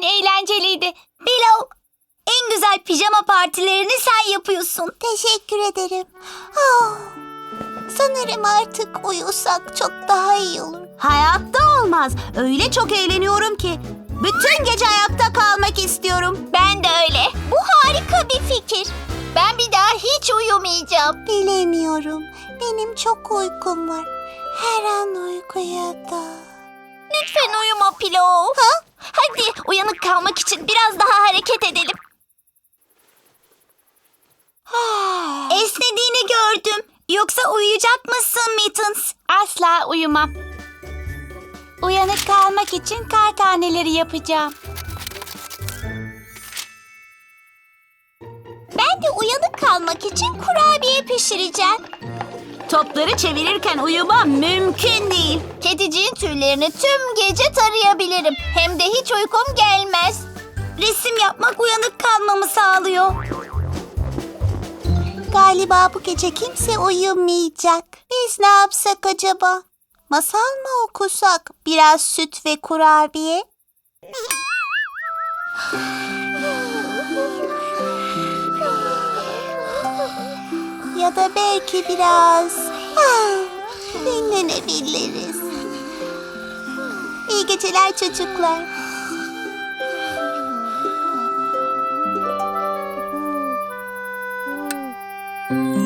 Gerçekten eğlenceliydi. Bilal, en güzel pijama partilerini sen yapıyorsun. Teşekkür ederim. Ah, sanırım artık uyusak çok daha iyi olur. Hayatta olmaz. Öyle çok eğleniyorum ki. Bütün gece ayakta kalmak istiyorum. Ben de öyle. Bu harika bir fikir. Ben bir daha hiç uyumayacağım. Bilemiyorum. Benim çok uykum var. Her an uykuya da. Lütfen uyuma Pilo. Ha? Uyanık kalmak için biraz daha hareket edelim. Esnediğini gördüm. Yoksa uyuyacak mısın Mittens? Asla uyumam. Uyanık kalmak için kar taneleri yapacağım. Ben de uyanık kalmak için kurabiye pişireceğim. Topları çevirirken uyumam mümkün değil. Kediciğin tüylerini tüm gece tarayabilirim. Hem de hiç uykum gelmez. Resim yapmak uyanık kalmamı sağlıyor. Galiba bu gece kimse uyumayacak. Biz ne yapsak acaba? Masal mı okusak? Biraz süt ve kurabiye? Dünyada belki biraz dinlenebiliriz. İyi geceler çocuklar. Mm.